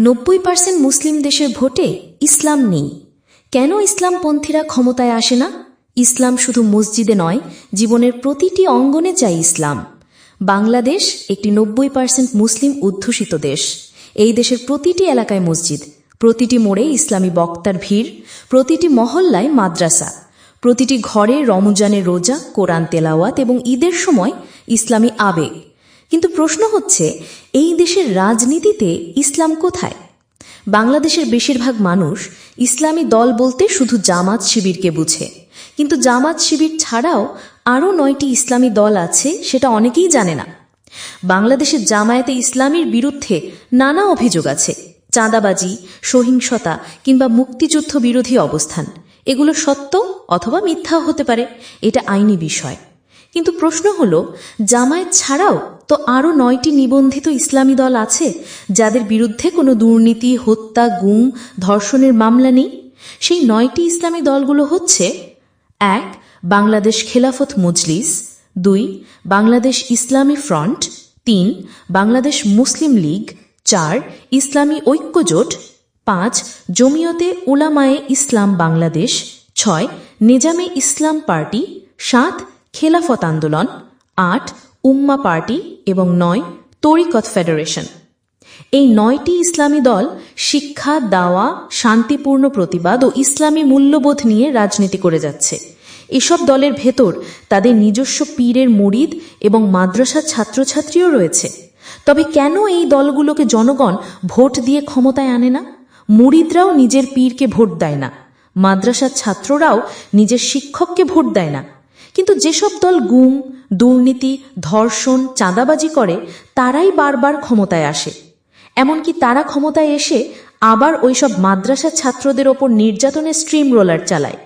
নব্বই পার্সেন্ট মুসলিম দেশের ভোটে ইসলাম নেই। কেন ইসলামপন্থীরা ক্ষমতায় আসে না? ইসলাম শুধু মসজিদে নয়, জীবনের প্রতিটি অঙ্গনে চাই ইসলাম। বাংলাদেশ একটি নব্বই পার্সেন্ট মুসলিম অধ্যুষিত দেশ। এই দেশের প্রতিটি এলাকায় মসজিদ, প্রতিটি মোড়ে ইসলামী বক্তার ভিড়, প্রতিটি মহল্লায় মাদ্রাসা, প্রতিটি ঘরে রমজানের রোজা, কোরআন তেলাওয়াত এবং ঈদের সময় ইসলামী আবেগ। কিন্তু প্রশ্ন হচ্ছে, এই দেশের রাজনীতিতে ইসলাম কোথায়? বাংলাদেশের বেশিরভাগ মানুষ ইসলামী দল বলতে শুধু জামাত শিবিরকে বুঝে। কিন্তু জামাত শিবির ছাড়াও আরও নয়টি ইসলামী দল আছে, সেটা অনেকেই জানে না। বাংলাদেশের জামায়াতে ইসলামীর বিরুদ্ধে নানা অভিযোগ আছে। চাঁদাবাজি, সহিংসতা কিংবা মুক্তিযুদ্ধ বিরোধী অবস্থান। এগুলো সত্য অথবা মিথ্যাও হতে পারে, এটা আইনি বিষয়। কিন্তু প্রশ্ন হল, জামায়াত ছাড়াও তো আরও নয়টি নিবন্ধিত ইসলামী দল আছে যাদের বিরুদ্ধে কোনো দুর্নীতি, হত্যা, গুম, ধর্ষণের মামলা নেই। সেই নয়টি ইসলামী দলগুলো হচ্ছে, এক, বাংলাদেশ খেলাফত মজলিস, দুই, বাংলাদেশ ইসলামী ফ্রন্ট, তিন, বাংলাদেশ মুসলিম লীগ, চার, ইসলামী ঐক্যজোট, পাঁচ, জমিয়তে উলামায়ে ইসলাম বাংলাদেশ, ছয়, নিজামে ইসলাম পার্টি, সাত, খেলাফত আন্দোলন, আট উম্মা পার্টি এবং নয় তরিকত ফেডারেশন। এই নয়টি ইসলামী দল শিক্ষা, দাওয়া, শান্তিপূর্ণ প্রতিবাদ ও ইসলামী মূল্যবোধ নিয়ে রাজনীতি করে যাচ্ছে। এসব দলের ভেতর তাদের নিজস্ব পীরের মুরিদ এবং মাদ্রাসার ছাত্রছাত্রীও রয়েছে। তবে কেন এই দলগুলোকে জনগণ ভোট দিয়ে ক্ষমতায় আনে না? মুরিদরাও নিজের পীরকে ভোট দেয় না। মাদ্রাসার ছাত্ররাও নিজের শিক্ষককে ভোট দেয় না। কিন্তু যেসব দল গুম, দুর্নীতি, ধর্ষণ, চাঁদাবাজি করে, তারাই বারবার ক্ষমতায় আসে। এমনকি তারা ক্ষমতায় এসে আবার ওইসব মাদ্রাসা ছাত্রদের ওপর নির্যাতনের স্ট্রিম রোলার চালায়।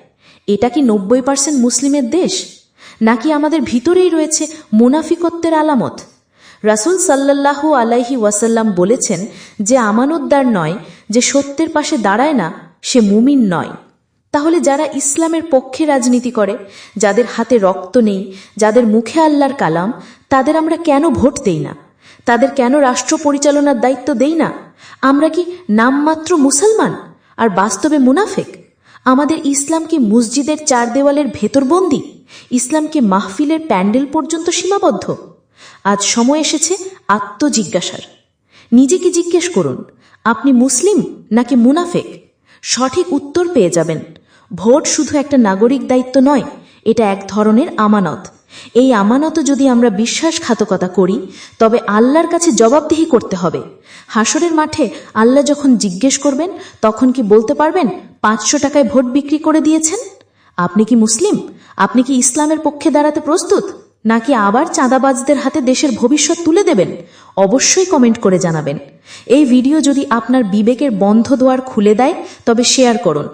এটা কি নব্বই পার্সেন্ট মুসলিমের দেশ? নাকি আমাদের ভিতরেই রয়েছে মুনাফিকত্বের আলামত? রাসুল সাল্লাল্লাহু আলাইহি ওয়াসাল্লাম বলেছেন যে আমানতদার নয়, যে সত্যের পাশে দাঁড়ায় না, সে মুমিন নয়। তাহলে যারা ইসলামের পক্ষে রাজনীতি করে, যাদের হাতে রক্ত নেই, যাদের মুখে আল্লাহর কালাম, তাদের আমরা কেন ভোট দেই না? তাদের কেন রাষ্ট্র পরিচালনার দায়িত্ব দেই না? আমরা কি নামমাত্র মুসলমান আর বাস্তবে মুনাফেক? আমাদের ইসলাম কি মসজিদের চার দেওয়ালের ভেতরবন্দি ইসলাম কি মাহফিলের প্যান্ডেল পর্যন্ত সীমাবদ্ধ? আজ সময় এসেছে আত্মজিজ্ঞাসার। নিজেকে জিজ্ঞেস করুন, আপনি মুসলিম নাকি মুনাফেক? সঠিক উত্তর পেয়ে যাবেন। ভোট শুধু একটা নাগরিক দায়িত্ব নয়, এটা এক ধরনের আমানত। এই আমানত যদি আমরা বিশ্বাসঘাতকতা করি, তবে আল্লাহর কাছে জবাবদিহি করতে হবে। হাসরের মাঠে আল্লাহ যখন জিজ্ঞেস করবেন, তখন কি বলতে পারবেন, পাঁচশো টাকায় ভোট বিক্রি করে দিয়েছেন? আপনি কি মুসলিম? আপনি কি ইসলামের পক্ষে দাঁড়াতে প্রস্তুত? নাকি আবার চাঁদাবাজদের হাতে দেশের ভবিষ্যৎ তুলে দেবেন? অবশ্যই কমেন্ট করে জানাবেন। এই ভিডিও যদি আপনার বিবেকের বন্ধ দোয়ার খুলে দেয়, তবে শেয়ার করুন।